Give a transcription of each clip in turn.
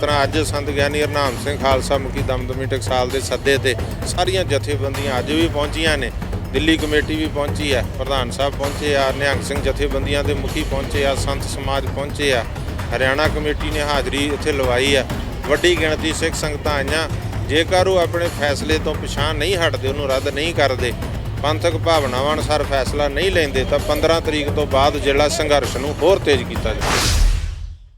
ਤਰ੍ਹਾਂ ਅੱਜ ਸੰਤ ਗਿਆਨੀ ਹਰਨਾਮ ਸਿੰਘ ਖਾਲਸਾ ਮੁਖੀ ਦਮਦਮੀ ਟਕਸਾਲ ਦੇ ਸੱਦੇ ਤੇ ਸਾਰੀਆਂ ਜਥੇਬੰਦੀਆਂ ਅੱਜ ਵੀ ਪਹੁੰਚੀਆਂ ਨੇ। ਦਿੱਲੀ ਕਮੇਟੀ ਵੀ ਪਹੁੰਚੀ ਹੈ, ਪ੍ਰਧਾਨ ਸਾਹਿਬ ਪਹੁੰਚੇ ਆ, ਨਿਹੰਗ ਸਿੰਘ ਜਥੇਬੰਦੀਆਂ ਦੇ ਮੁਖੀ ਪਹੁੰਚੇ ਆ, ਸੰਤ ਸਮਾਜ ਪਹੁੰਚੇ ਆ, ਹਰਿਆਣਾ ਕਮੇਟੀ ਨੇ ਹਾਜ਼ਰੀ ਇੱਥੇ ਲਵਾਈ ਆ ਵੱਡੀ ਗਿਣਤੀ ਸਿੱਖ ਸੰਗਤਾਂ ਆਈਆਂ, ਜੇਕਰ ਉਹ ਆਪਣੇ ਫੈਸਲੇ ਤੋਂ ਪਛਾਣ ਨਹੀਂ ਹਟਦੇ, ਉਹਨੂੰ ਰੱਦ ਨਹੀਂ ਕਰਦੇ, ਪੰਥਕ ਭਾਵਨਾਵਾਂ ਅਨੁਸਾਰ ਫੈਸਲਾ ਨਹੀਂ ਲੈਂਦੇ, ਤਾਂ 15 ਤਰੀਕ ਤੋਂ ਬਾਅਦ ਜਿਹੜਾ ਸੰਘਰਸ਼ ਨੂੰ ਹੋਰ ਤੇਜ਼ ਕੀਤਾ ਜਾਵੇ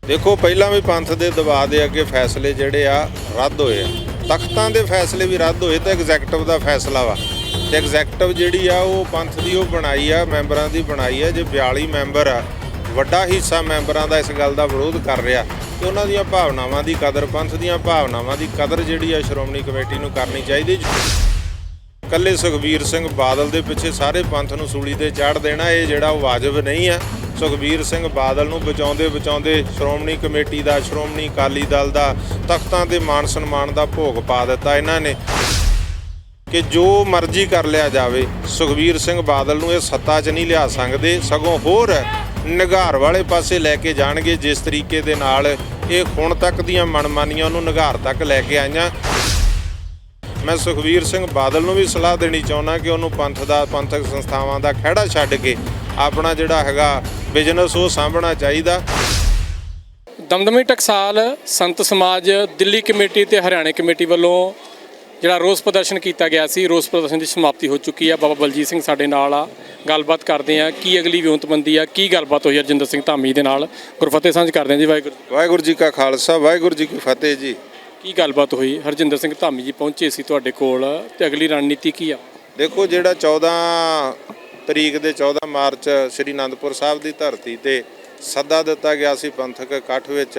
ਦੇਖੋ, ਪਹਿਲਾਂ ਵੀ ਪੰਥ ਦੇ ਦਬਾਅ ਦੇ ਅੱਗੇ ਫੈਸਲੇ ਜਿਹੜੇ ਆ ਰੱਦ ਹੋਏ ਆ। ਤਖਤਾਂ ਦੇ ਫੈਸਲੇ ਵੀ ਰੱਦ ਹੋਏ ਤਾਂ ਐਗਜ਼ੈਕਟਿਵ ਦਾ ਫੈਸਲਾ ਵਾ। ਤੇ ਐਗਜ਼ੈਕਟਿਵ ਜਿਹੜੀ ਆ, ਉਹ ਪੰਥ ਦੀ ਉਹ ਬਣਾਈ ਆ, ਮੈਂਬਰਾਂ ਦੀ ਬਣਾਈ ਆ। ਜੇ 42 ਮੈਂਬਰ ਆ, ਵੱਡਾ ਹਿੱਸਾ ਮੈਂਬਰਾਂ ਦਾ ਇਸ ਗੱਲ ਦਾ ਵਿਰੋਧ ਕਰ ਰਿਹਾ। ਤੇ ਉਹਨਾਂ ਦੀਆਂ ਭਾਵਨਾਵਾਂ ਦੀ ਕਦਰ, ਪੰਥ ਦੀਆਂ ਭਾਵਨਾਵਾਂ ਦੀ ਕਦਰ ਜਿਹੜੀ ਆ, ਸ਼੍ਰੋਮਣੀ ਕਮੇਟੀ ਨੂੰ ਕਰਨੀ ਚਾਹੀਦੀ। ਕੱਲੇ ਸੁਖਬੀਰ ਸਿੰਘ ਬਾਦਲ ਦੇ ਪਿੱਛੇ ਸਾਰੇ ਪੰਥ ਨੂੰ ਸੂਲੀ ਤੇ ਚਾੜ ਦੇਣਾ, ਇਹ ਜਿਹੜਾ ਉਹ ਵਾਜਬ ਨਹੀਂ ਆ। ਸੁਖਬੀਰ ਸਿੰਘ ਬਾਦਲ ਨੂੰ ਬਚਾਉਂਦੇ ਬਚਾਉਂਦੇ ਸ਼੍ਰੋਮਣੀ ਕਮੇਟੀ ਦਾ, ਸ਼੍ਰੋਮਣੀ ਅਕਾਲੀ ਦਲ ਦਾ ਤਖਤਾਂ ਦੇ ਮਾਨ ਸਨਮਾਨ ਦਾ ਭੋਗ ਪਾ ਦਿੱਤਾ ਇਹਨਾਂ ਨੇ ਕਿ ਜੋ ਮਰਜ਼ੀ ਕਰ ਲਿਆ ਜਾਵੇ ਸੁਖਬੀਰ ਸਿੰਘ ਬਾਦਲ ਨੂੰ ਇਹ ਸੱਤਾ 'ਚ ਨਹੀਂ ਲਿਆ ਸਕਦੇ, ਸਗੋਂ ਹੋਰ ਨਿਗਾਰ ਵਾਲੇ ਪਾਸੇ ਲੈ ਕੇ ਜਾਣਗੇ, ਜਿਸ ਤਰੀਕੇ ਦੇ ਨਾਲ ਇਹ ਹੁਣ ਤੱਕ ਦੀਆਂ ਮਨਮਾਨੀਆਂ ਨੂੰ ਨਿਗਾਰ ਤੱਕ ਲੈ ਕੇ ਆਈਆਂ। ਮੈਂ ਸੁਖਵੀਰ ਸਿੰਘ ਬਾਦਲ ਨੂੰ ਵੀ ਸਲਾਹ ਦੇਣੀ ਚਾਹੁੰਦਾ ਕਿ ਉਹਨੂੰ ਪੰਥ ਦਾ, ਪੰਥਕ ਸੰਸਥਾਵਾਂ ਦਾ ਖਹਿੜਾ ਛੱਡ ਕੇ ਆਪਣਾ ਜਿਹੜਾ ਹੈਗਾ ਬਿਜ਼ਨਸ ਉਹ ਸਾਂਭਣਾ ਚਾਹੀਦਾ। ਦਮਦਮੀ ਟਕਸਾਲ ਸੰਤ ਸਮਾਜ ਦਿੱਲੀ ਕਮੇਟੀ ਤੇ ਹਰਿਆਣਾ ਕਮੇਟੀ ਵੱਲੋਂ ਜਿਹੜਾ ਰੋਸ ਪ੍ਰਦਰਸ਼ਨ ਕੀਤਾ ਗਿਆ ਸੀ ਰੋਸ ਪ੍ਰਦਰਸ਼ਨ ਦੀ ਸਮਾਪਤੀ ਹੋ ਚੁੱਕੀ ਆ। ਬਾਬਾ ਬਲਜੀਤ ਸਿੰਘ ਸਾਡੇ ਨਾਲ ਆ ਗੱਲਬਾਤ ਕਰਦੇ ਆ ਕੀ ਅਗਲੀ ਵਿਉਂਤਬੰਦੀ ਆ ਕੀ ਗੱਲਬਾਤ ਹੋਈ ਅਰਜਿੰਦਰ ਸਿੰਘ ਧਾਮੀ ਦੇ ਨਾਲ? ਗੁਰਫਤਿਹ ਸਾਂਝ ਕਰਦੇ ਆ ਜੀ ਵਾਹਿਗੁਰੂ ਵਾਹਿਗੁਰੂ ਜੀ ਕਾ ਖਾਲਸਾ ਵਾਹਿਗੁਰੂ ਜੀ ਕੀ ਫਤਿਹ ਜੀ। ਕੀ ਗੱਲਬਾਤ ਹੋਈ? ਹਰਜਿੰਦਰ ਸਿੰਘ ਧਾਮੀ ਜੀ ਪਹੁੰਚੇ ਸੀ ਤੁਹਾਡੇ ਕੋਲ ਤੇ ਅਗਲੀ ਰਣਨੀਤੀ ਕੀ ਆ? ਦੇਖੋ ਜਿਹੜਾ 14 ਤਰੀਕ ਦੇ 14 ਮਾਰਚ ਸ੍ਰੀ ਅਨੰਦਪੁਰ ਸਾਹਿਬ ਦੀ ਧਰਤੀ ਤੇ ਸੱਦਾ ਦਿੱਤਾ ਗਿਆ ਸੀ ਪੰਥਕ ਇਕੱਠ ਵਿੱਚ।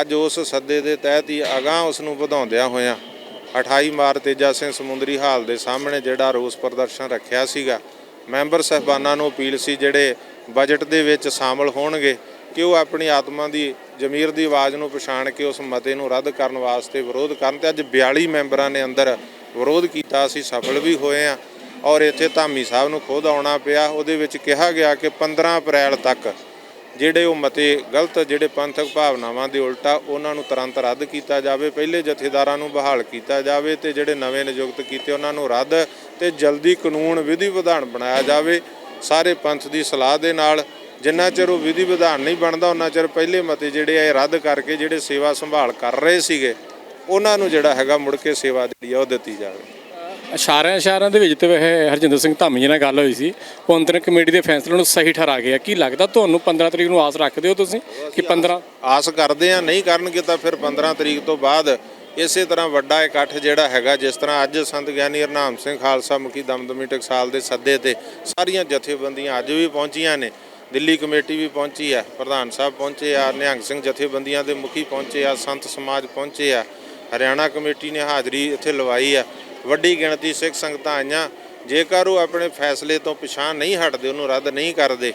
ਅੱਜ ਉਸ ਸੱਦੇ ਦੇ ਤਹਿਤ ਹੀ ਅਗਾਹ ਉਸ ਨੂੰ ਵਧਾਉਂਦਿਆਂ ਹੋਇਆਂ 28 ਮਾਰਚ ਤੇਜਾ ਸਿੰਘ ਸਮੁੰਦਰੀ ਹਾਲ ਦੇ ਸਾਹਮਣੇ ਜਿਹੜਾ ਰੋਸ ਪ੍ਰਦਰਸ਼ਨ ਰੱਖਿਆ ਸੀਗਾ, ਮੈਂਬਰ ਸਹਿਬਾਨਾਂ ਨੂੰ ਅਪੀਲ ਸੀ ਜਿਹੜੇ ਬਜਟ ਦੇ ਵਿੱਚ ਸ਼ਾਮਲ ਹੋਣਗੇ ਕਿ ਉਹ ਆਪਣੀ ਆਤਮਾ ਦੀ, ਜ਼ਮੀਰ ਦੀ ਆਵਾਜ਼ ਨੂੰ ਪਛਾਣ ਕੇ ਉਸ ਮਤੇ ਨੂੰ ਰੱਦ ਕਰਨ ਵਾਸਤੇ ਵਿਰੋਧ ਕਰਨ ਤੇ ਅੱਜ 42 ਮੈਂਬਰਾਂ ਨੇ ਅੰਦਰ ਵਿਰੋਧ ਕੀਤਾ। ਅਸੀਂ ਸਫਲ ਵੀ ਹੋਏ ਆ ਔਰ ਇੱਥੇ ਧਾਮੀ ਸਾਹਿਬ ਨੂੰ ਖੁਦ ਆਉਣਾ ਪਿਆ। ਉਹਦੇ ਵਿੱਚ ਕਿਹਾ ਗਿਆ ਕਿ 15 ਅਪ੍ਰੈਲ ਤੱਕ ਜਿਹੜੇ ਉਹ ਮਤੇ ਗਲਤ, ਜਿਹੜੇ ਪੰਥਕ ਭਾਵਨਾਵਾਂ ਦੇ ਉਲਟਾ ਉਹਨਾਂ ਨੂੰ ਤੁਰੰਤ ਰੱਦ ਕੀਤਾ ਜਾਵੇ, ਪਹਿਲੇ ਜਥੇਦਾਰਾਂ ਨੂੰ ਬਹਾਲ ਕੀਤਾ ਜਾਵੇ ਤੇ ਜਿਹੜੇ ਨਵੇਂ ਨਿਯੁਕਤ ਕੀਤੇ ਉਹਨਾਂ ਨੂੰ ਰੱਦ ਤੇ ਜਲਦੀ ਕਾਨੂੰਨ, ਵਿਧੀ ਵਿਧਾਨ ਬਣਾਇਆ ਜਾਵੇ। ਸਾਰੇ ਪੰਥ ਦੀ ਸਲਾਹ ਦੇ ਨਾਲ ਜਿੰਨਾ ਚਿਰ ਉਹ ਵਿਧੀ ਵਿਧਾਨ ਨਹੀਂ ਬਣਦਾ, ਉਹਨਾਂ ਚਿਰ ਪਹਿਲੇ ਮਤੇ ਜਿਹੜੇ ਆ ਰੱਦ ਕਰਕੇ ਜਿਹੜੇ ਸੇਵਾ ਸੰਭਾਲ ਕਰ ਰਹੇ ਸੀਗੇ, ਉਹਨਾਂ ਨੂੰ ਜਿਹੜਾ ਹੈਗਾ ਮੁੜ ਕੇ ਸੇਵਾ ਜਿਹੜੀ ਆ ਉਹ ਦਿੱਤੀ ਜਾਵੇ। ਇਸ਼ਾਰਿਆਂ ਇਸ਼ਾਰਿਆਂ ਦੇ ਵਿੱਚ ਤੇ ਵੈਸੇ ਹਰਜਿੰਦਰ ਸਿੰਘ ਧਾਮੀ ਜੀ ਨਾਲ ਗੱਲ ਹੋਈ ਸੀ। ਉਹ ਕਮੇਟੀ ਦੇ ਫੈਸਲੇ ਨੂੰ ਸਹੀ ਠਹਿਰਾ ਗਿਆ ਕੀ ਲੱਗਦਾ ਤੁਹਾਨੂੰ 15 ਤਰੀਕ ਨੂੰ ਆਸ ਰੱਖਦੇ ਹੋ ਤੁਸੀਂ ਕਿ 15 ਆਸ ਕਰਦੇ ਆ ਨਹੀਂ ਕਰਨਗੇ ਤਾਂ ਫਿਰ 15 ਤਰੀਕ ਤੋਂ ਬਾਅਦ ਇਸੇ ਤਰ੍ਹਾਂ ਵੱਡਾ ਇਕੱਠ ਜਿਹੜਾ ਹੈਗਾ ਜਿਸ ਤਰ੍ਹਾਂ ਅੱਜ ਸੰਤ ਗਿਆਨੀ ਹਰਨਾਮ ਸਿੰਘ ਖਾਲਸਾ ਮੁਖੀ ਦਮਦਮੀ ਟਕਸਾਲ ਦੇ ਸੱਦੇ ਤੇ ਸਾਰੀਆਂ ਜਥੇਬੰਦੀਆਂ ਅੱਜ ਵੀ ਪਹੁੰਚੀਆਂ ਨੇ। ਦਿੱਲੀ ਕਮੇਟੀ ਵੀ ਪਹੁੰਚੀ ਆ ਪ੍ਰਧਾਨ ਸਾਹਿਬ ਪਹੁੰਚੇ ਆ ਨਿਹੰਗ ਸਿੰਘ ਜਥੇਬੰਦੀਆਂ ਦੇ ਮੁਖੀ ਪਹੁੰਚੇ ਆ ਸੰਤ ਸਮਾਜ ਪਹੁੰਚੇ ਆ ਹਰਿਆਣਾ ਕਮੇਟੀ ਨੇ ਹਾਜ਼ਰੀ ਇੱਥੇ ਲਵਾਈ ਆ। ਵੱਡੀ ਗਿਣਤੀ ਸਿੱਖ ਸੰਗਤਾਂ ਆਈਆਂ। ਜੇਕਰ ਉਹ ਆਪਣੇ ਫੈਸਲੇ ਤੋਂ ਪਛਾਣ ਨਹੀਂ ਹਟਦੇ, ਉਹਨੂੰ ਰੱਦ ਨਹੀਂ ਕਰਦੇ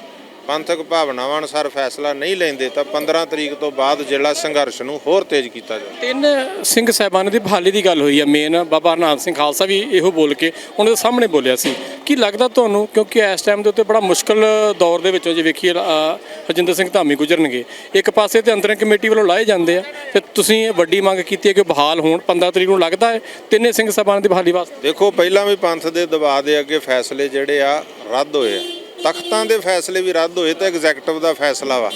ਪੰਥਕ ਭਾਵਨਾਵਾਂ ਅਨੁਸਾਰ ਫੈਸਲਾ ਨਹੀਂ ਲੈਂਦੇ ਤਾਂ 15 ਤਰੀਕ ਤੋਂ ਬਾਅਦ ਜਿਹੜਾ ਸੰਘਰਸ਼ ਨੂੰ ਹੋਰ ਤੇਜ਼ ਕੀਤਾ ਜਾਵੇ। ਤਿੰਨ ਸਿੰਘ ਸਾਹਿਬਾਨਾਂ ਦੀ ਬਹਾਲੀ ਦੀ ਗੱਲ ਹੋਈ ਹੈ ਮੇਨ ਬਾਬਾ ਹਰਨਾਮ ਸਿੰਘ ਖਾਲਸਾ ਵੀ ਇਹੋ ਬੋਲ ਕੇ ਉਹਨਾਂ ਦੇ ਸਾਹਮਣੇ ਬੋਲਿਆ ਸੀ। ਕੀ ਲੱਗਦਾ ਤੁਹਾਨੂੰ? ਕਿਉਂਕਿ ਇਸ ਟਾਈਮ ਦੇ ਉੱਤੇ ਬੜਾ ਮੁਸ਼ਕਲ ਦੌਰ ਦੇ ਵਿੱਚੋਂ ਜੇ ਵੇਖੀਏ ਹਰਜਿੰਦਰ ਸਿੰਘ ਧਾਮੀ ਗੁਜ਼ਰਨਗੇ। ਇੱਕ ਪਾਸੇ ਤੇ ਅੰਤਰਿਮ ਕਮੇਟੀ ਵੱਲੋਂ ਲਾਏ ਜਾਂਦੇ ਆ ਤੇ ਤੁਸੀਂ ਇਹ ਵੱਡੀ ਮੰਗ ਕੀਤੀ ਹੈ ਕਿ ਬਹਾਲ ਹੋਣ 15 ਤਰੀਕ ਨੂੰ ਲੱਗਦਾ ਹੈ ਤਿੰਨੇ ਸਿੰਘ ਸਾਹਿਬਾਨਾਂ ਦੀ ਬਹਾਲੀ ਵਾਸਤੇ? ਦੇਖੋ ਪਹਿਲਾਂ ਵੀ ਪੰਥ ਦੇ ਦਬਾਅ ਦੇ ਅੱਗੇ ਫੈਸਲੇ ਜਿਹੜੇ ਆ ਰੱਦ ਹੋਏ ਆ। ਤਖਤਾਂ ਦੇ ਫੈਸਲੇ ਵੀ ਰੱਦ ਹੋਏ ਤਾਂ ਐਗਜ਼ੈਕਟਿਵ ਦਾ ਫੈਸਲਾ ਵਾ।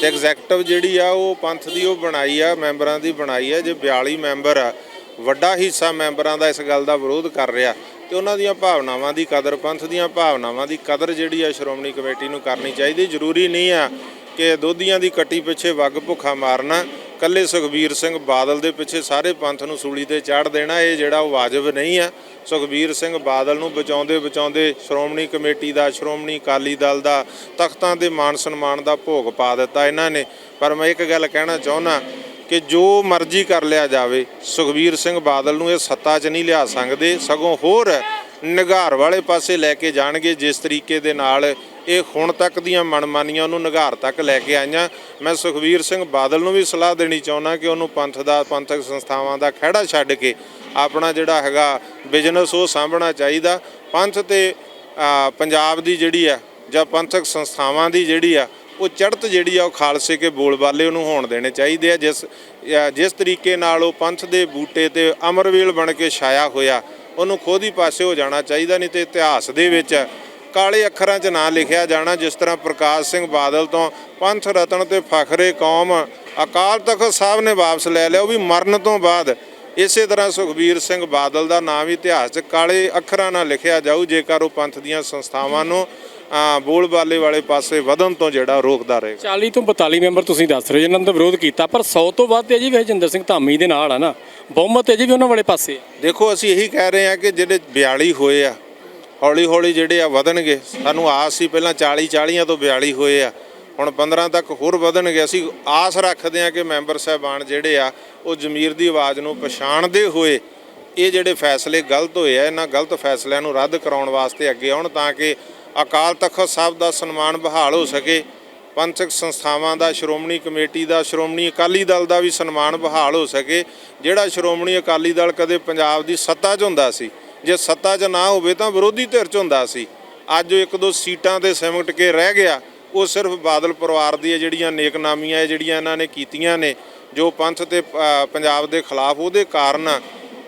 ਤੇ ਐਗਜ਼ੈਕਟਿਵ ਜਿਹੜੀ ਆ, ਉਹ ਪੰਥ ਦੀ ਉਹ ਬਣਾਈ ਆ, ਮੈਂਬਰਾਂ ਦੀ ਬਣਾਈ ਆ। ਜੇ 42 ਮੈਂਬਰ ਆ, ਵੱਡਾ ਹਿੱਸਾ ਮੈਂਬਰਾਂ ਦਾ ਇਸ ਗੱਲ ਦਾ ਵਿਰੋਧ ਕਰ ਰਿਹਾ। ਤੇ ਉਹਨਾਂ ਦੀਆਂ ਭਾਵਨਾਵਾਂ ਦੀ ਕਦਰ, ਪੰਥ ਦੀਆਂ ਭਾਵਨਾਵਾਂ ਦੀ ਕਦਰ ਜਿਹੜੀ ਆ, ਸ਼੍ਰੋਮਣੀ ਕਮੇਟੀ ਨੂੰ ਕਰਨੀ ਚਾਹੀਦੀ। ਜ਼ਰੂਰੀ ਨਹੀਂ ਆ ਕਿ ਦੋਧੀਆਂ ਦੀ ਕੱਟੀ ਪਿੱਛੇ ਵੱਗ ਭੁੱਖਾ ਮਾਰਨਾ। ਕੱਲੇ ਸੁਖਬੀਰ ਸਿੰਘ ਬਾਦਲ ਦੇ ਪਿੱਛੇ ਸਾਰੇ ਪੰਥ ਨੂੰ ਸੂਲੀ ਤੇ ਚਾੜ ਦੇਣਾ, ਇਹ ਜਿਹੜਾ ਉਹ ਵਾਜਬ ਨਹੀਂ ਆ। ਸੁਖਬੀਰ ਸਿੰਘ ਬਾਦਲ ਨੂੰ ਬਚਾਉਂਦੇ ਬਚਾਉਂਦੇ ਸ਼੍ਰੋਮਣੀ ਕਮੇਟੀ ਦਾ, ਸ਼੍ਰੋਮਣੀ ਅਕਾਲੀ ਦਲ ਦਾ ਤਖਤਾਂ ਦੇ ਮਾਨ ਸਨਮਾਨ ਦਾ ਭੋਗ ਪਾ ਦਿੱਤਾ ਇਹਨਾਂ ਨੇ। ਪਰ ਮੈਂ ਇੱਕ ਗੱਲ ਕਹਿਣਾ ਚਾਹੁੰਦਾ ਕਿ ਜੋ ਮਰਜ਼ੀ ਕਰ ਲਿਆ ਜਾਵੇ, ਸੁਖਬੀਰ ਸਿੰਘ ਬਾਦਲ ਨੂੰ ਇਹ ਸੱਤਾ 'ਚ ਨਹੀਂ ਲਿਆ ਸਕਦੇ। ਸਗੋਂ ਹੋਰ ਨਿਗਾਰ ਵਾਲੇ ਪਾਸੇ ਲੈ ਕੇ ਜਾਣਗੇ, ਜਿਸ ਤਰੀਕੇ ਦੇ ਨਾਲ ਇਹ ਹੁਣ ਤੱਕ ਦੀਆਂ ਮਨਮਾਨੀਆਂ ਨੂੰ ਨਿਗਾਰ ਤੱਕ ਲੈ ਕੇ ਆਈਆਂ। ਮੈਂ ਸੁਖਬੀਰ ਸਿੰਘ ਬਾਦਲ ਨੂੰ ਵੀ ਸਲਾਹ ਦੇਣੀ ਚਾਹੁੰਦਾ ਕਿ ਉਹਨੂੰ ਪੰਥ ਦਾ, ਪੰਥਕ ਸੰਸਥਾਵਾਂ ਦਾ ਖਹਿੜਾ ਛੱਡ ਕੇ ਆਪਣਾ ਜਿਹੜਾ ਹੈਗਾ ਬਿਜ਼ਨਸ ਉਹ ਸਾਂਭਣਾ ਚਾਹੀਦਾ। ਪੰਥ ਤੇ ਪੰਜਾਬ ਦੀ ਜਿਹੜੀ ਆ ਜਾਂ ਪੰਥਕ ਸੰਸਥਾਵਾਂ ਦੀ ਜਿਹੜੀ ਆ, ਉਹ ਚੜ੍ਹਤ ਜਿਹੜੀ ਆ ਉਹ ਖਾਲਸੇ ਕੇ ਬੋਲਬਾਲੇ ਉਹਨੂੰ ਹੋਣ ਦੇਣੇ ਚਾਹੀਦੇ ਆ। ਜਿਸ ਜਿਸ ਤਰੀਕੇ ਨਾਲ ਉਹ ਪੰਥ ਦੇ ਬੂਟੇ ਤੇ ਅਮਰਵੇਲ ਬਣ ਕੇ ਛਾਇਆ ਹੋਇਆ, ਉਹਨੂੰ ਖੁਦ ਹੀ ਪਾਸੇ ਹੋ ਜਾਣਾ ਚਾਹੀਦਾ, ਨਹੀਂ ਤੇ ਇਤਿਹਾਸ ਦੇ ਵਿੱਚ ਕਾਲੇ ਅੱਖਰਾਂ 'ਚ ਨਾਂ ਲਿਖਿਆ ਜਾਣਾ ਜਿਸ ਤਰ੍ਹਾਂ ਪ੍ਰਕਾਸ਼ ਸਿੰਘ ਬਾਦਲ ਤੋਂ ਪੰਥ ਰਤਨ ਤੇ ਫਖਰੇ ਕੌਮ ਅਕਾਲ ਤਖਤ ਸਾਹਿਬ ਨੇ ਵਾਪਸ ਲੈ ਲਿਆ ਉਹ ਵੀ ਮਰਨ ਤੋਂ ਬਾਅਦ। ਇਸੇ ਤਰ੍ਹਾਂ ਸੁਖਬੀਰ ਸਿੰਘ ਬਾਦਲ ਦਾ ਨਾਮ ਵੀ ਇਤਿਹਾਸ 'ਚ ਕਾਲੇ ਅੱਖਰਾਂ ਨਾਲ ਲਿਖਿਆ ਜਾਊ ਜੇਕਰ ਉਹ ਪੰਥ ਦੀਆਂ ਸੰਸਥਾਵਾਂ ਨੂੰ ਬੋਲਬਾਲੇ ਵਾਲੇ ਪਾਸੇ ਵਧਣ ਤੋਂ ਜਿਹੜਾ ਰੋਕਦਾ ਰਹੇਗਾ 40 ਤੋਂ 42 ਮੈਂਬਰ ਤੁਸੀਂ ਦੱਸ ਰਹੇ ਹੋ ਜਿਨ੍ਹਾਂ ਦਾ ਵਿਰੋਧ ਕੀਤਾ ਪਰ 100 ਤੋਂ ਵੱਧ ਤੇ ਜੀ ਵੀ ਹਰਜਿੰਦਰ ਸਿੰਘ ਧਾਮੀ ਦੇ ਨਾਲ ਆ ਨਾ। ਬਹੁਮਤ ਹੈ ਜੀ ਵੀ ਉਹਨਾਂ ਵਾਲੇ ਪਾਸੇ। ਦੇਖੋ ਅਸੀਂ ਇਹੀ ਕਹਿ ਰਹੇ ਹਾਂ ਕਿ ਜਿਹੜੇ 42 ਹੋਏ ਆ ਹੌਲੀ ਹੌਲੀ ਜਿਹੜੇ ਆ ਵਧਣਗੇ। ਸਾਨੂੰ ਆਸ ਸੀ ਪਹਿਲਾਂ 40 40 ਤੋਂ 42 ਹੋਏ ਆ। ਹੁਣ 15 ਤੱਕ ਹੋਰ ਵਧਣਗੇ। ਅਸੀਂ ਆਸ ਰੱਖਦੇ ਹਾਂ ਕਿ ਮੈਂਬਰ ਸਾਹਿਬਾਨ ਜਿਹੜੇ ਆ, ਉਹ ਜ਼ਮੀਰ ਦੀ ਆਵਾਜ਼ ਨੂੰ ਪਛਾਣਦੇ ਹੋਏ ਇਹ ਜਿਹੜੇ ਫੈਸਲੇ ਗਲਤ ਹੋਏ ਆ, ਇਹਨਾਂ ਗਲਤ ਫੈਸਲਿਆਂ ਨੂੰ ਰੱਦ ਕਰਾਉਣ ਵਾਸਤੇ ਅੱਗੇ ਆਉਣ ਤਾਂ ਕਿ ਅਕਾਲ ਤਖਤ ਸਾਹਿਬ ਦਾ ਸਨਮਾਨ ਬਹਾਲ ਹੋ ਸਕੇ। ਪੰਥਕ ਸੰਸਥਾਵਾਂ ਦਾ, ਸ਼੍ਰੋਮਣੀ ਕਮੇਟੀ ਦਾ, ਸ਼੍ਰੋਮਣੀ ਅਕਾਲੀ ਦਲ ਦਾ ਵੀ ਸਨਮਾਨ ਬਹਾਲ ਹੋ ਸਕੇ। ਜਿਹੜਾ ਸ਼੍ਰੋਮਣੀ ਅਕਾਲੀ ਦਲ ਕਦੇ ਪੰਜਾਬ ਦੀ ਸੱਤਾ 'ਚ ਹੁੰਦਾ ਸੀ ਜੇ ਸੱਤਾ 'ਚ ਨਾ ਹੋਵੇ ਤਾਂ ਵਿਰੋਧੀ ਧਿਰ 'ਚ ਹੁੰਦਾ ਸੀ। ਅੱਜ ਉਹ ਇੱਕ ਦੋ ਸੀਟਾਂ ਤੇ ਸਿਮਟ ਕੇ ਰਹਿ ਗਿਆ। ਉਹ ਸਿਰਫ ਬਾਦਲ ਪਰਿਵਾਰ ਦੀਆਂ ਜਿਹੜੀਆਂ ਨੇਕਨਾਮੀਆਂ ਹੈ ਜਿਹੜੀਆਂ ਇਹਨਾਂ ਨੇ ਕੀਤੀਆਂ ਨੇ, ਜੋ ਪੰਥ ਤੇ ਪੰਜਾਬ ਦੇ ਖਿਲਾਫ ਉਹਦੇ ਕਾਰਨ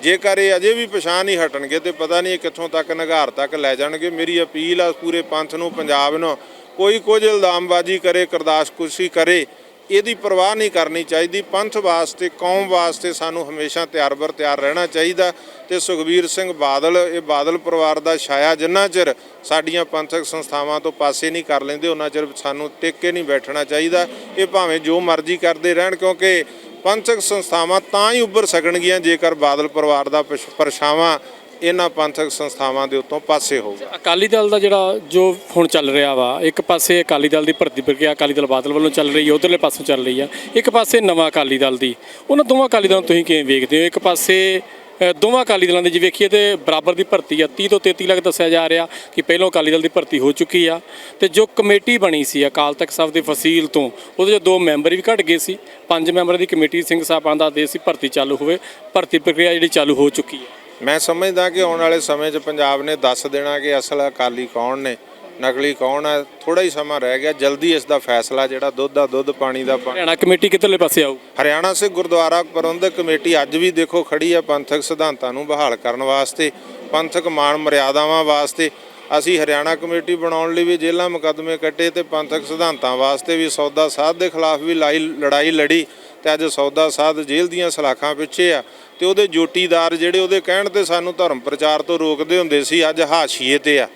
ਜੇਕਰ ਇਹ ਅਜੇ ਵੀ ਪਛਾਣ ਨਹੀਂ ਹਟਣਗੇ ਤੇ ਪਤਾ ਨਹੀਂ ਕਿੱਥੋਂ ਤੱਕ ਨਿਗਾਰ ਤੱਕ ਲੈ ਜਾਣਗੇ। ਮੇਰੀ ਅਪੀਲ ਆ ਪੂਰੇ ਪੰਥ ਨੂੰ, ਪੰਜਾਬ ਨੂੰ ਕੋਈ ਕੁਝ ਇਲਜ਼ਾਮਬਾਜ਼ੀ ਕਰੇ ਕਰਦਾਸ਼ਕੁਸ਼ੀ ਕਰੇ ਇਹਦੀ ਪਰਵਾਹ ਨਹੀਂ ਕਰਨੀ ਚਾਹੀਦੀ। ਪੰਥ ਵਾਸਤੇ, ਕੌਮ ਵਾਸਤੇ ਸਾਨੂੰ ਹਮੇਸ਼ਾ ਤਿਆਰ ਬਰ ਤਿਆਰ ਰਹਿਣਾ ਚਾਹੀਦਾ। ਤੇ ਸੁਖਬੀਰ ਸਿੰਘ ਬਾਦਲ, ਇਹ ਬਾਦਲ ਪਰਿਵਾਰ ਦਾ ਛਾਇਆ ਜਿੰਨਾ ਚਿਰ ਸਾਡੀਆਂ ਪੰਥਕ ਸੰਸਥਾਵਾਂ ਤੋਂ ਪਾਸੇ ਨਹੀਂ ਕਰ ਲੈਂਦੇ, ਉਹਨਾਂ ਚਿਰ ਸਾਨੂੰ ਟਿਕ ਕੇ ਨਹੀਂ ਬੈਠਣਾ ਚਾਹੀਦਾ। ਇਹ ਭਾਵੇਂ ਜੋ ਮਰਜ਼ੀ ਕਰਦੇ ਰਹਿਣ, ਕਿਉਂਕਿ ਪੰਥਕ ਸੰਸਥਾਵਾਂ ਤਾਂ ਹੀ ਉੱਭਰ ਸਕਣਗੀਆਂ ਜੇਕਰ ਬਾਦਲ ਪਰਿਵਾਰ ਦਾ ਪਛ- ਪਰਛਾਵਾਂ ਇਹਨਾਂ ਪੰਥਕ ਸੰਸਥਾਵਾਂ ਦੇ ਉੱਤੋਂ ਪਾਸੇ ਹੋਊਗਾ ਅਕਾਲੀ ਦਲ ਦਾ ਜਿਹੜਾ ਜੋ ਹੁਣ ਚੱਲ ਰਿਹਾ ਵਾ, ਇੱਕ ਪਾਸੇ ਅਕਾਲੀ ਦਲ ਦੀ ਭਰਤੀ ਪ੍ਰਕਿਰਿਆ ਅਕਾਲੀ ਦਲ ਬਾਦਲ ਵੱਲੋਂ ਚੱਲ ਰਹੀ ਹੈ, ਉਧਰਲੇ ਪਾਸੋਂ ਚੱਲ ਰਹੀ ਆ। ਇੱਕ ਪਾਸੇ ਨਵਾਂ ਅਕਾਲੀ ਦਲ ਦੀ। ਉਹਨਾਂ ਦੋਵਾਂ ਅਕਾਲੀ ਦਲਾਂ ਨੂੰ ਤੁਸੀਂ ਕਿਵੇਂ ਵੇਖਦੇ ਹੋ? ਇੱਕ ਪਾਸੇ ਦੋਵਾਂ ਅਕਾਲੀ ਦਲਾਂ ਦੇ ਜੇ ਵੇਖੀਏ ਤੇ ਬਰਾਬਰ ਦੀ ਭਰਤੀ ਆ। 30 ਤੋਂ 33 ਲੱਖ ਦੱਸਿਆ ਜਾ ਰਿਹਾ ਕਿ ਪਹਿਲੋਂ ਅਕਾਲੀ ਦਲ ਦੀ ਭਰਤੀ ਹੋ ਚੁੱਕੀ ਆ। ਤੇ ਜੋ ਕਮੇਟੀ ਬਣੀ ਸੀ ਅਕਾਲ ਤਖਤ ਸਾਹਿਬ ਦੇ ਫਸੀਲ ਤੋਂ, ਉਹਦੇ 'ਚ ਦੋ ਮੈਂਬਰ ਵੀ ਘਟ ਗਏ ਸੀ। ਪੰਜ ਮੈਂਬਰਾਂ ਦੀ ਕਮੇਟੀ ਸਿੰਘ ਸਾਹਿਬਾਂ ਦਾ ਦੇ ਸੀ, ਭਰਤੀ ਚਾਲੂ ਹੋਵੇ। ਭਰਤੀ ਪ੍ਰਕਿਰਿਆ ਜਿਹੜੀ ਚਾਲੂ ਹੋ ਚੁੱਕੀ ਹੈ ਮੈਂ ਸਮਝਦਾ ਕਿ ਆਉਣ ਵਾਲੇ ਸਮੇਂ 'ਚ ਪੰਜਾਬ ਨੇ ਦੱਸ ਦੇਣਾ ਕਿ ਅਸਲ ਅਕਾਲੀ ਕੌਣ ਨੇ ਨਕਲੀ ਕੌਣ ਹੈ ਥੋੜਾ ਹੀ ਸਮਾਂ ਰਹਿ ਗਿਆ ਜਲਦੀ ਇਸ ਦਾ ਫੈਸਲਾ ਜਿਹੜਾ ਦੁੱਧ ਦਾ ਦੁੱਧ ਪਾਣੀ ਦਾ ਪਾਣੀ। ਹਰਿਆਣਾ ਕਮੇਟੀ ਕਿੱਧਰਲੇ ਪਾਸੇ ਆਊ? ਹਰਿਆਣਾ ਸਿੱਖ ਗੁਰਦੁਆਰਾ ਪ੍ਰਬੰਧਕ ਕਮੇਟੀ ਅੱਜ ਵੀ ਦੇਖੋ ਖੜੀ ਹੈ ਪੰਥਕ ਸਿਧਾਂਤਾਂ ਨੂੰ ਬਹਾਲ ਕਰਨ ਵਾਸਤੇ ਪੰਥਕ ਮਾਣ ਮਰਿਆਦਾਵਾਂ ਵਾਸਤੇ। ਅਸੀਂ ਹਰਿਆਣਾ ਕਮੇਟੀ ਬਣਾਉਣ ਲਈ ਵੀ ਜੇਲ੍ਹਾਂ ਮੁਕੱਦਮੇ ਕੱਟੇ ਤੇ ਪੰਥਕ ਸਿਧਾਂਤਾਂ ਵਾਸਤੇ ਵੀ ਸੌਦਾ ਸਾਧ ਦੇ ਖਿਲਾਫ ਵੀ ਲਾਈ ਲੜਾਈ ਲੜੀ ਤੇ ਅੱਜ ਸੌਦਾ ਸਾਧ ਜੇਲ੍ਹ ਦੀਆਂ ਸਲਾਖਾਂ ਪਿੱਛੇ ਆ। ਤੇ ਉਹਦੇ ਜੋਟੀਦਾਰ ਜਿਹੜੇ ਉਹਦੇ ਕਹਿਣ ਤੇ ਸਾਨੂੰ ਧਰਮ ਪ੍ਰਚਾਰ ਤੋਂ ਰੋਕਦੇ ਹੁੰਦੇ ਸੀ, ਅੱਜ ਹਾਸ਼ੀਏ ਤੇ ਆ।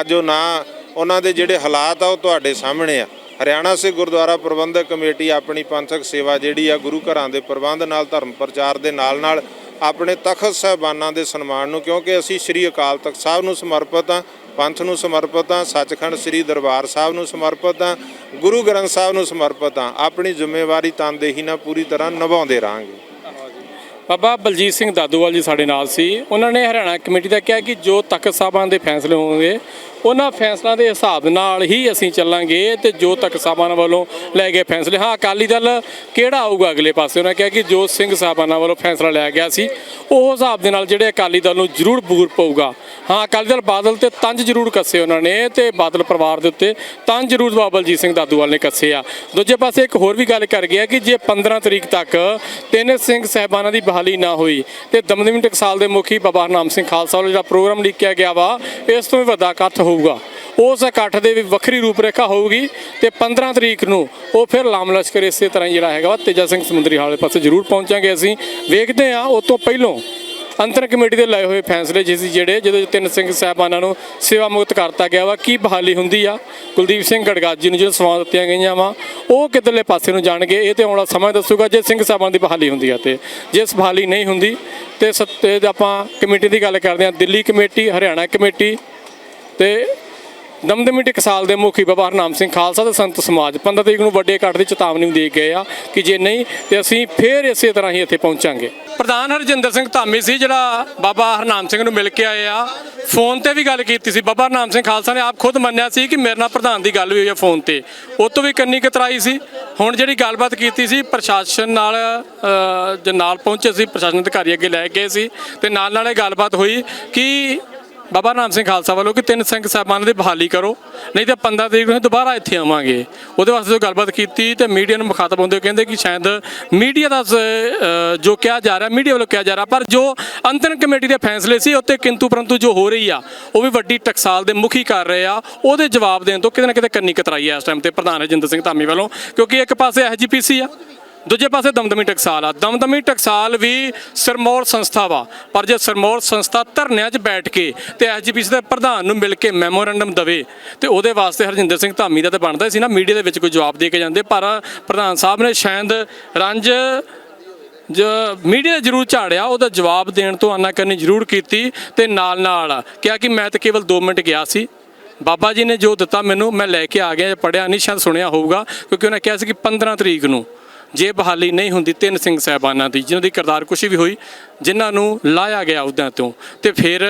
ਅੱਜ ਉਹ ਨਾ, ਉਹਨਾਂ ਦੇ ਜਿਹੜੇ ਹਾਲਾਤ ਆ ਉਹ ਤੁਹਾਡੇ ਸਾਹਮਣੇ ਆ। ਹਰਿਆਣਾ ਸਿੱਖ ਗੁਰਦੁਆਰਾ ਪ੍ਰਬੰਧਕ ਕਮੇਟੀ ਆਪਣੀ ਪੰਥਕ ਸੇਵਾ ਜਿਹੜੀ ਆ, ਗੁਰੂ ਘਰਾਂ ਦੇ ਪ੍ਰਬੰਧ ਨਾਲ, ਧਰਮ ਪ੍ਰਚਾਰ ਦੇ ਨਾਲ ਨਾਲ ਆਪਣੇ ਤਖਤ ਸਾਹਿਬਾਨਾਂ ਦੇ ਸਨਮਾਨ ਨੂੰ, ਕਿਉਂਕਿ ਅਸੀਂ ਸ੍ਰੀ ਅਕਾਲ ਤਖਤ ਸਾਹਿਬ ਨੂੰ ਸਮਰਪਿਤ ਆ, ਪੰਥ ਨੂੰ ਸਮਰਪਿਤ ਆ, ਸੱਚਖੰਡ ਸ੍ਰੀ ਦਰਬਾਰ ਸਾਹਿਬ ਨੂੰ ਸਮਰਪਿਤ ਆ, ਗੁਰੂ ਗ੍ਰੰਥ ਸਾਹਿਬ ਨੂੰ ਸਮਰਪਿਤ ਆ। ਆਪਣੀ ਜ਼ਿੰਮੇਵਾਰੀ ਤਨਦੇਹੀ ਨਾਲ ਪੂਰੀ ਤਰ੍ਹਾਂ ਨਿਭਾਉਂਦੇ ਰਹਾਂਗੇ। ਬਾਬਾ ਬਲਜੀਤ ਸਿੰਘ ਦਾਦੂਵਾਲ ਜੀ ਸਾਡੇ ਨਾਲ ਸੀ। ਉਹਨਾਂ ਨੇ ਹਰਿਆਣਾ ਕਮੇਟੀ ਦਾ ਕਿਹਾ ਕਿ ਜੋ ਤਖਤ ਸਾਹਿਬਾਨ ਦੇ ਫੈਸਲੇ ਹੋਣਗੇ ਉਹਨਾਂ ਫੈਸਲਿਆਂ ਦੇ ਹਿਸਾਬ ਨਾਲ ਹੀ ਅਸੀਂ ਚੱਲਾਂਗੇ ਤੇ ਜੋ ਤੱਕ ਸਾਹਿਬਾਨਾਂ ਵੱਲੋਂ ਲੈ ਗਏ ਫੈਸਲੇ, ਹਾਂ, ਅਕਾਲੀ ਦਲ ਕਿਹੜਾ ਆਊਗਾ ਅਗਲੇ ਪਾਸੇ? ਉਹਨਾਂ ਕਿਹਾ ਕਿ ਜੋ ਸਿੰਘ ਸਾਹਿਬਾਨਾਂ ਵੱਲੋਂ ਫੈਸਲਾ ਲਿਆ ਗਿਆ ਸੀ, ਉਹ ਹਿਸਾਬ ਦੇ ਨਾਲ ਜਿਹੜੇ ਅਕਾਲੀ ਦਲ ਨੂੰ ਜ਼ਰੂਰ ਬੂਰ ਪਊਗਾ। ਹਾਂ, ਅਕਾਲੀ ਦਲ ਬਾਦਲ ਤੇ ਤੰਜ ਜ਼ਰੂਰ ਕੱਸੇ ਉਹਨਾਂ ਨੇ ਤੇ ਬਾਦਲ ਪਰਿਵਾਰ ਦੇ ਉੱਤੇ ਤੰਜ ਜ਼ਰੂਰ ਬਾਬਾ ਬਲਜੀਤ ਸਿੰਘ ਦਾਦੂਵਾਲ ਨੇ ਕੱਸੇ ਆ। ਦੂਜੇ ਪਾਸੇ ਇੱਕ ਹੋਰ ਵੀ ਗੱਲ ਕਰ ਗਿਆ ਕਿ ਜੇ 15 ਤਰੀਕ ਤੱਕ ਤਿੰਨ ਸਿੰਘ ਸਹਿਬਾਨਾਂ ਦੀ ਬਹਾਲੀ ਨਾ ਹੋਈ, ਤੇ ਦਮਦਮੀ ਟਕਸਾਲ ਦੇ ਮੁਖੀ ਬਾਬਾ ਹਰਨਾਮ ਸਿੰਘ ਖਾਲਸਾ ਵੱਲੋਂ ਜਿਹੜਾ ਪ੍ਰੋਗਰਾਮ ਲਿਖਿਆ ਗਿਆ ਵਾ, ਇਸ ਤੋਂ ਵੀ ਵੱਡਾ ਇਕੱਠ ਹੋ ਹੋਊਗਾ। ਉਸ ਇਕੱਠ ਦੇ ਵੀ ਵੱਖਰੀ ਰੂਪਰੇਖਾ ਹੋਊਗੀ ਤੇ 15 ਤਰੀਕ ਨੂੰ ਉਹ ਫਿਰ ਲਾਮ ਲਸ਼ਕਰ ਇਸੇ ਤਰ੍ਹਾਂ ਹੀ ਜਿਹੜਾ ਹੈਗਾ ਵਾ ਤੇਜਾ ਸਿੰਘ ਸਮੁੰਦਰੀ ਹਾਲੇ ਪਾਸੇ ਜ਼ਰੂਰ ਪਹੁੰਚਾਂਗੇ ਅਸੀਂ। ਵੇਖਦੇ ਹਾਂ, ਉਹ ਤੋਂ ਪਹਿਲੋਂ ਅੰਤਰ ਕਮੇਟੀ ਦੇ ਲਏ ਹੋਏ ਫੈਸਲੇ ਜਿਸ ਜਿਹੜੇ ਜਦੋਂ ਤਿੰਨ ਸਿੰਘ ਸਾਹਿਬਾਨਾਂ ਨੂੰ ਸੇਵਾ ਮੁਕਤ ਕਰਤਾ ਗਿਆ ਵਾ, ਕੀ ਬਹਾਲੀ ਹੁੰਦੀ ਆ? ਕੁਲਦੀਪ ਸਿੰਘ ਗੜਗਾਜੀ ਨੂੰ ਜਦੋਂ ਸਵਾਲ ਦਿੱਤੀਆਂ ਗਈਆਂ ਵਾ, ਉਹ ਕਿੱਧਰਲੇ ਪਾਸੇ ਨੂੰ ਜਾਣਗੇ? ਇਹ ਤੇ ਆਉਣ ਵਾਲਾ ਸਮਾਂ ਦੱਸੂਗਾ ਜੇ ਸਿੰਘ ਸਾਹਿਬਾਨ ਦੀ ਬਹਾਲੀ ਹੁੰਦੀ ਆ ਤੇ। ਜੇ ਬਹਾਲੀ ਨਹੀਂ ਹੁੰਦੀ ਤੇ ਸੱਤੇ ਆਪਾਂ ਕਮੇਟੀ ਦੀ ਗੱਲ ਕਰਦੇ ਹਾਂ, ਦਿੱਲੀ ਕਮੇਟੀ, ਹਰਿਆਣਾ ਕਮੇਟੀ ਤੇ ਦਮਦਮੀ ਟਕਸਾਲ ਦੇ ਮੁਖੀ ਬਾਬਾ ਹਰਨਾਮ ਸਿੰਘ ਖਾਲਸਾ ਤੇ ਸੰਤ ਸਮਾਜ 15 ਤਰੀਕ ਨੂੰ ਵੱਡੇ ਇਕੱਠ ਦੀ ਚੇਤਾਵਨੀ ਦੇ ਗਏ ਆ ਕਿ ਜੇ ਨਹੀਂ ਤੇ ਅਸੀਂ ਫੇਰ ਇਸੇ ਤਰ੍ਹਾਂ ਹੀ ਇੱਥੇ ਪਹੁੰਚਾਂਗੇ। ਪ੍ਰਧਾਨ ਹਰਜਿੰਦਰ ਸਿੰਘ ਧਾਮੀ ਸੀ, ਜਿਹੜਾ ਬਾਬਾ ਹਰਨਾਮ ਸਿੰਘ ਨੂੰ ਮਿਲ ਕੇ ਆਏ ਆ। ਫੋਨ ਤੇ ਵੀ ਗੱਲ ਕੀਤੀ ਸੀ। ਬਾਬਾ ਹਰਨਾਮ ਸਿੰਘ ਖਾਲਸਾ ਨੇ ਆਪ ਖੁਦ ਮੰਨਿਆ ਸੀ ਕਿ ਮੇਰੇ ਨਾਲ ਪ੍ਰਧਾਨ ਦੀ ਗੱਲ ਹੋਈ ਹੈ ਫੋਨ ਤੇ। ਉਹ ਤੋਂ ਵੀ ਕੰਨੀ ਕਤਰਾਈ ਸੀ। ਹੁਣ ਜਿਹੜੀ ਗੱਲਬਾਤ ਕੀਤੀ ਸੀ, ਪ੍ਰਸ਼ਾਸਨ ਨਾਲ ਜੇ ਨਾਲ ਪਹੁੰਚੇ ਸੀ, ਪ੍ਰਸ਼ਾਸਨ ਅਧਿਕਾਰੀ ਅੱਗੇ ਲੈ ਗਏ ਸੀ ਤੇ ਨਾਲ ਨਾਲ ਇਹ ਗੱਲਬਾਤ ਹੋਈ ਕਿ ਬਾਬਾ ਨਾਮ ਸਿੰਘ ਖਾਲਸਾ ਵੱਲੋਂ ਕਿ ਤਿੰਨ ਸਿੰਘ ਸਾਹਿਬਾਨਾਂ ਦੀ ਬਹਾਲੀ ਕਰੋ, ਨਹੀਂ ਤਾਂ 15 ਤਰੀਕ ਨੂੰ ਦੁਬਾਰਾ ਇੱਥੇ ਆਵਾਂਗੇ। ਉਹਦੇ ਵਾਸਤੇ ਜੋ ਗੱਲਬਾਤ ਕੀਤੀ ਤੇ ਮੀਡੀਆ ਨੂੰ ਮੁਖਾਤਬ ਹੁੰਦੇ ਹੋਏ ਕਹਿੰਦੇ ਕਿ ਸ਼ਾਇਦ ਮੀਡੀਆ ਦਾ ਸ- ਜੋ ਕਿਹਾ ਜਾ ਰਿਹਾ, ਮੀਡੀਆ ਵੱਲੋਂ ਕਿਹਾ ਜਾ ਰਿਹਾ, ਪਰ ਜੋ ਅੰਤਰਨ ਕਮੇਟੀ ਦੇ ਫੈਸਲੇ ਸੀ, ਉੱਤੇ ਕਿੰਤੂ ਪਰੰਤੂ ਜੋ ਹੋ ਰਹੀ ਆ, ਉਹ ਵੀ ਵੱਡੀ ਟਕਸਾਲ ਦੇ ਮੁਖੀ ਕਰ ਰਹੇ ਆ। ਉਹਦੇ ਜਵਾਬ ਦੇਣ ਤੋਂ ਕਿਤੇ ਨਾ ਕਿਤੇ ਕੰਨੀ ਕਤਰਾਈ ਆ ਇਸ ਟਾਈਮ ਤੇ ਪ੍ਰਧਾਨ ਰਜਿੰਦਰ ਸਿੰਘ ਧਾਮੀ ਵੱਲੋਂ, ਕਿਉਂਕਿ ਇੱਕ ਪਾਸੇ ਐਸਜੀਪੀਸੀ ਆ। ਦੂਜੇ ਪਾਸੇ ਦਮਦਮੀ ਟਕਸਾਲ ਆ। ਦਮਦਮੀ ਟਕਸਾਲ ਵੀ ਸਰਮੌਰ ਸੰਸਥਾ ਵਾ। ਪਰ ਜੇ ਸਰਮੌਰ ਸੰਸਥਾ ਧਰਨਿਆਂ 'ਚ ਬੈਠ ਕੇ ਤੇ ਐਸਜੀਪੀਸੀ ਦੇ ਪ੍ਰਧਾਨ ਨੂੰ ਮਿਲ ਕੇ ਮੈਮੋਰੈਂਡਮ ਦਵੇ, ਤੇ ਉਹਦੇ ਵਾਸਤੇ ਹਰਜਿੰਦਰ ਸਿੰਘ ਧਾਮੀ ਦਾ ਤਾਂ ਬਣਦਾ ਸੀ ਨਾ, ਮੀਡੀਆ ਦੇ ਵਿੱਚ ਕੋਈ ਜਵਾਬ ਦੇ ਕੇ ਜਾਂਦੇ। ਪਰ ਪ੍ਰਧਾਨ ਸਾਹਿਬ ਨੇ ਸ਼ਾਇਦ ਰੰਜ ਜੋ ਮੀਡੀਆ ਜ਼ਰੂਰ ਝਾੜਿਆ, ਉਹਦਾ ਜਵਾਬ ਦੇਣ ਤੋਂ ਆਨਾਕਾਨੀ ਜ਼ਰੂਰ ਕੀਤੀ ਤੇ ਨਾਲ ਨਾਲ ਕਿਹਾ ਕਿ ਮੈਂ ਤਾਂ ਕੇਵਲ 2 ਮਿੰਟ ਗਿਆ ਸੀ। ਬਾਬਾ ਜੀ ਨੇ ਜੋ ਦਿੱਤਾ ਮੈਨੂੰ, ਮੈਂ ਲੈ ਕੇ ਆ ਗਿਆ ਪੜਿਆ ਨਹੀਂ, ਸ਼ਾਇਦ ਸੁਣਿਆ ਹੋਊਗਾ, ਕਿਉਂਕਿ ਉਹਨੇ ਕਿਹਾ ਸੀ ਕਿ 15 ਤਰੀਕ ਨੂੰ ਜੇ ਬਹਾਲੀ ਨਹੀਂ ਹੁੰਦੀ ਤਿੰਨ ਸਿੰਘ ਸਾਹਿਬਾਨਾਂ ਦੀ, ਜਿਨ੍ਹਾਂ ਦੀ ਕਰਤਾਰ ਕੁਸ਼ੀ ਵੀ ਹੋਈ, ਜਿਨ੍ਹਾਂ ਨੂੰ ਲਾਇਆ ਗਿਆ ਉਹਦਾਂ ਤੋਂ, ਤੇ ਫਿਰ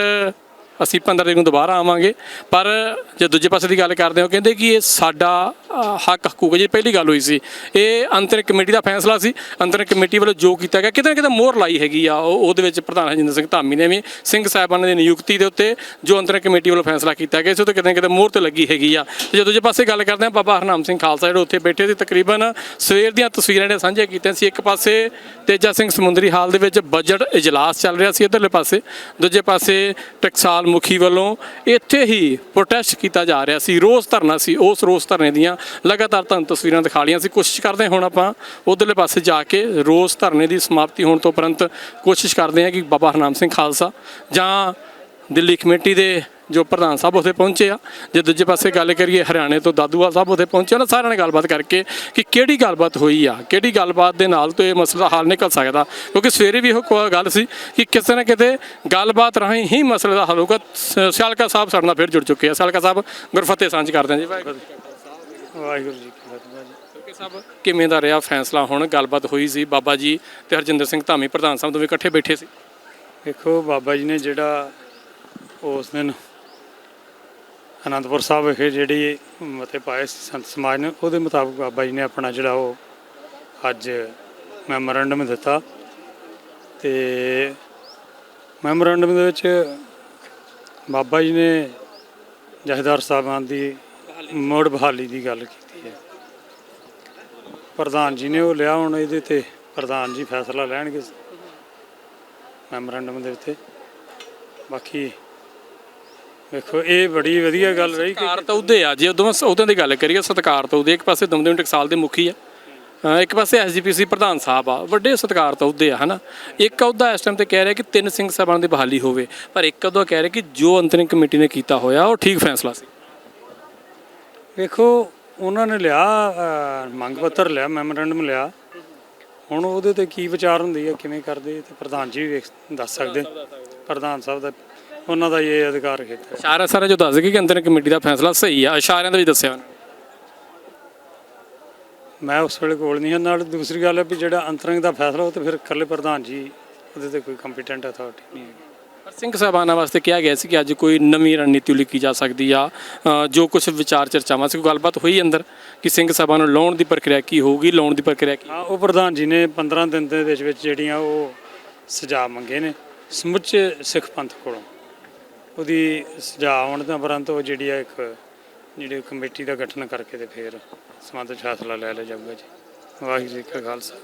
ਅਸੀਂ 15 ਤਰੀਕ ਨੂੰ ਦੁਬਾਰਾ ਆਵਾਂਗੇ। ਪਰ ਜੇ ਦੂਜੇ ਪਾਸੇ ਦੀ ਗੱਲ ਕਰਦੇ ਹਾਂ ਉਹ ਕਹਿੰਦੇ ਕਿ ਇਹ ਸਾਡਾ ਹੱਕ ਹਕੂਕ ਹੈ। ਜੀ ਪਹਿਲੀ ਗੱਲ ਹੋਈ ਸੀ, ਇਹ ਅੰਤਰ ਕਮੇਟੀ ਦਾ ਫੈਸਲਾ ਸੀ। ਅੰਤਰ ਕਮੇਟੀ ਵੱਲੋਂ ਜੋ ਕੀਤਾ ਗਿਆ, ਕਿਤੇ ਨਾ ਕਿਤੇ ਮੋਹਰ ਲਾਈ ਹੈਗੀ ਆ। ਉਹ- ਉਹਦੇ ਵਿੱਚ ਪ੍ਰਧਾਨ ਹਰਜਿੰਦਰ ਸਿੰਘ ਧਾਮੀ ਨੇ ਵੀ ਸਿੰਘ ਸਾਹਿਬਾਨ ਦੀ ਨਿਯੁਕਤੀ ਦੇ ਉੱਤੇ ਜੋ ਅੰਤਰ ਕਮੇਟੀ ਵੱਲੋਂ ਫੈਸਲਾ ਕੀਤਾ ਗਿਆ ਸੀ ਉਹ ਤੇ ਕਿਤੇ ਨਾ ਕਿਤੇ ਮੋਹਰ ਤੇ ਲੱਗੀ ਹੈਗੀ ਆ। ਤੇ ਜੇ ਦੂਜੇ ਪਾਸੇ ਗੱਲ ਕਰਦੇ ਹਾਂ, ਬਾਬਾ ਹਰਨਾਮ ਸਿੰਘ ਖਾਲਸਾ ਜਿਹੜੇ ਉੱਥੇ ਬੈਠੇ ਸੀ, ਤਕਰੀਬਨ ਸਵੇਰ ਦੀਆਂ ਤਸਵੀਰਾਂ ਨੇ ਸਾਂਝੀਆਂ ਕੀਤੀਆਂ ਸੀ, ਇੱਕ ਪਾਸੇ ਤੇਜਾ ਸਿੰਘ ਸਮੁੰਦਰੀ ਹਾਲ ਦੇ ਵਿੱਚ ਬਜਟ ਇਜਲਾਸ ਚੱਲ ਰਿਹਾ ਸੀ, ਇਧਰਲੇ ਪਾਸੇ। ਦੂਜੇ ਪਾਸੇ ਟਕਸਾਲ ਮੁਖੀ ਵੱਲੋਂ ਇੱਥੇ ਹੀ ਪ੍ਰੋਟੈਸਟ ਕੀਤਾ ਜਾ ਰਿਹਾ ਸੀ। ਰੋਸ ਧਰਨਾ ਸੀ। ਉਸ ਰੋਸ ਧਰਨੇ ਦੀਆਂ ਲਗਾਤਾਰ ਤੁਹਾਨੂੰ ਤਸਵੀਰਾਂ ਦਿਖਾ ਲਈਆਂ ਸੀ। ਕੋਸ਼ਿਸ਼ ਕਰਦੇ ਹੁਣ ਆਪਾਂ ਉਧਰਲੇ ਪਾਸੇ ਜਾ ਕੇ ਰੋਸ ਧਰਨੇ ਦੀ ਸਮਾਪਤੀ ਹੋਣ ਤੋਂ ਉਪਰੰਤ ਕੋਸ਼ਿਸ਼ ਕਰਦੇ ਹਾਂ ਕਿ ਬਾਬਾ ਹਰਨਾਮ ਸਿੰਘ ਖਾਲਸਾ ਜਾਂ ਦਿੱਲੀ ਕਮੇਟੀ ਦੇ ਜੋ ਪ੍ਰਧਾਨ ਸਾਹਿਬ ਉੱਥੇ ਪਹੁੰਚੇ ਆ। ਜੇ ਦੂਜੇ ਪਾਸੇ ਗੱਲ ਕਰੀਏ ਹਰਿਆਣੇ ਤੋਂ ਦਾਦੂਵਾਲ ਸਾਹਿਬ ਉੱਥੇ ਪਹੁੰਚੇ ਉਹਨਾਂ ਸਾਰਿਆਂ ਨਾਲ ਗੱਲਬਾਤ ਕਰਕੇ ਕਿ ਕਿਹੜੀ ਗੱਲਬਾਤ ਹੋਈ ਆ ਕਿਹੜੀ ਗੱਲਬਾਤ ਦੇ ਨਾਲ ਤੋਂ ਇਹ ਮਸਲਾ ਹੱਲ ਨਿਕਲ ਸਕਦਾ? ਕਿਉਂਕਿ ਸਵੇਰੇ ਵੀ ਉਹ ਗੱਲ ਸੀ ਕਿ ਕਿਸੇ ਨਾ ਕਿਤੇ ਗੱਲਬਾਤ ਰਾਹੀਂ ਹੀ ਮਸਲੇ ਦਾ ਹੱਲ ਹੋਊਗਾ। ਸਿਆਲਕਾ ਸਾਹਿਬ ਸਾਡੇ ਨਾਲ ਫਿਰ ਜੁੜ ਚੁੱਕੇ ਆ। ਸਿਆਲਕਾ ਸਾਹਿਬ ਗੁਰਫਤਿਹ ਸਾਂਝ ਕਰਦੇ ਹਾਂ ਜੀ। ਵਾਹਿਗੁਰੂ ਜੀ ਕਾ ਫਤਿਹ। ਸਾਹਿਬ ਕਿਵੇਂ ਦਾ ਰਿਹਾ ਫੈਸਲਾ? ਹੁਣ ਗੱਲਬਾਤ ਹੋਈ ਸੀ ਬਾਬਾ ਜੀ ਤੇ ਹਰਜਿੰਦਰ ਸਿੰਘ ਧਾਮੀ ਪ੍ਰਧਾਨ ਸਾਹਿਬ ਦੋਵੇਂ ਇਕੱਠੇ ਬੈਠੇ ਸੀ। ਦੇਖੋ ਬਾਬਾ ਜੀ ਨੇ ਜਿਹੜਾ ਉਸ ਦਿਨ ਅਨੰਦਪੁਰ ਸਾਹਿਬ ਵਿਖੇ ਜਿਹੜੀ ਮਤੇ ਪਾਏ ਸੀ ਸੰਤ ਸਮਾਜ ਨੇ, ਉਹਦੇ ਮੁਤਾਬਕ ਬਾਬਾ ਜੀ ਨੇ ਆਪਣਾ ਜਿਹੜਾ ਉਹ ਅੱਜ ਮੈਮੋਰੈਂਡਮ ਦਿੱਤਾ। ਤੇ ਮੈਮੋਰੈਂਡਮ ਦੇ ਵਿੱਚ ਬਾਬਾ ਜੀ ਨੇ ਜਥੇਦਾਰ ਸਾਹਿਬਾਨ ਦੀ, ਮੁੜ ਬਹਾਲੀ ਦੀ ਗੱਲ ਕੀਤੀ ਹੈ। ਪ੍ਰਧਾਨ ਜੀ ਨੇ ਉਹ ਲਿਆ, ਹੁਣ ਇਹਦੇ ਤੇ ਪ੍ਰਧਾਨ ਜੀ ਫੈਸਲਾ ਲੈਣਗੇ ਮੈਮੋਰੈਂਡਮ ਦੇ ਉੱਤੇ। ਬਾਕੀ ਵੇਖੋ ਇਹ ਬੜੀ ਵਧੀਆ ਗੱਲ ਰਹੀ ਕਿ ਸਤਕਾਰ ਤਾਂ ਉਹਦੇ ਆ ਜੇ ਉਦੋਂ ਉਹਦਾਂ ਦੀ ਗੱਲ ਕਰੀਏ ਸਤਕਾਰ ਤਾਂ ਉਹਦੇ ਇੱਕ ਪਾਸੇ ਦਮਦਮੀ ਟਕਸਾਲ ਦੇ ਮੁਖੀ ਆ ਅਹ ਇੱਕ ਪਾਸੇ ਐਸਜੀਪੀਸੀ ਪ੍ਰਧਾਨ ਸਾਹਿਬ ਆ ਵੱਡੇ ਸਤਕਾਰ ਤਾਂ ਉਹਦੇ ਆ ਹਨਾ? ਇੱਕ ਅਹੁਦਾ ਇਸ ਟਾਈਮ ਤੇ ਕਹਿ ਰਿਹਾ ਕਿ ਤਿੰਨ ਸਿੰਘ ਸਾਹਿਬਾਨ ਦੀ ਬਹਾਲੀ ਹੋਵੇ ਪਰ ਇੱਕ ਅਹੁਦਾ ਕਹਿ ਰਿਹਾ ਕਿ ਜੋ ਅੰਤਰਿਮ ਕਮੇਟੀ ਨੇ ਕੀਤਾ ਹੋਇਆ ਉਹ ਠੀਕ ਫੈਸਲਾ ਸੀ। ਵੇਖੋ ਉਹਨਾਂ ਨੇ ਲਿਆ ਅਹ, ਮੰਗ ਪੱਤਰ ਲਿਆ ਮੈਮੋਰੈਂਡਮ ਲਿਆ। ਹੁਣ ਉਹਦੇ ਤੇ ਕੀ ਵਿਚਾਰ ਹੁੰਦੀ ਹੈ ਕਿਵੇਂ ਕਰਦੇ ਤੇ ਪ੍ਰਧਾਨ ਜੀ ਵੀ ਵੇਖ ਦੱਸ ਸਕਦੇ। ਪ੍ਰਧਾਨ ਸਾਹਿਬ ਦਾ ਉਹਨਾਂ ਦਾ ਇਹ ਅਧਿਕਾਰ ਖੇਤਰ ਹੈ। ਇਸ਼ਾਰਾ ਸਾਰਾ ਜੋ ਦੱਸ ਗਏ ਕਿ ਅੰਤਰਿਮ ਕਮੇਟੀ ਦਾ ਫੈਸਲਾ ਸਹੀ ਆ। ਇਸ਼ਾਰਿਆਂ ਦੇ ਵਿੱਚ ਦੱਸਿਆ ਉਹਨੇ। ਮੈਂ ਉਸ ਵੇਲੇ ਕੋਲ ਨਹੀਂ ਹਾਂ ਨਾਲ ਦੂਸਰੀ ਗੱਲ ਹੈ ਵੀ ਜਿਹੜਾ ਅੰਤਰੰਗ ਦਾ ਫੈਸਲਾ ਉਹ ਤੇ ਫਿਰ ਇਕੱਲੇ ਪ੍ਰਧਾਨ ਜੀ ਉਹਦੇ ਤੇ ਕੋਈ ਕੰਪੀਟੈਂਟ ਅਥਾਰਟੀ ਨਹੀਂ ਹੈਗੀ। ਪਰ ਸਿੰਘ ਸਾਹਿਬਾਨਾਂ ਵਾਸਤੇ ਕਿਹਾ ਗਿਆ ਸੀ ਕਿ ਅੱਜ ਕੋਈ ਨਵੀਂ ਰਣਨੀਤੀ ਉਲੀਕੀ ਜਾ ਸਕਦੀ ਆ। ਅ, ਜੋ ਕੁਝ ਵਿਚਾਰ ਚਰਚਾਵਾਂ ਸੀ ਕੋਈ ਗੱਲਬਾਤ ਹੋਈ ਅੰਦਰ ਕਿ ਸਿੰਘ ਸਾਹਿਬਾਂ ਨੂੰ ਲਾਉਣ ਦੀ ਪ੍ਰਕਿਰਿਆ ਕੀ ਹੋਊਗੀ ਲਾਉਣ ਦੀ ਪ੍ਰਕਿਰਿਆ ਕੀ? ਹਾਂ ਉਹ ਪ੍ਰਧਾਨ ਜੀ ਨੇ 15 ਦਿਨ ਦੇ ਵਿੱਚ ਵਿੱਚ ਜਿਹੜੀਆਂ ਉਹ ਸੁਝਾਅ ਮੰਗੇ ਨੇ ਸਮੁੱਚੇ ਸਿੱਖ ਪੰਥ ਕੋਲੋਂ। ਉਹਦੀ ਸੁਝਾਅ ਆਉਣ ਤੋਂ ਉਪਰੰਤ ਉਹ ਜਿਹੜੀ ਆ ਇੱਕ ਜਿਹੜੀ ਕਮੇਟੀ ਦਾ ਗਠਨ ਕਰਕੇ ਤੇ ਫਿਰ ਸੰਬੰਧਿਤ ਫੈਸਲਾ ਲੈ ਲਿਆ ਜਾਊਗਾ ਜੀ। ਵਾਹਿਗੁਰੂ ਜੀ ਕਾ ਖਾਲਸਾ।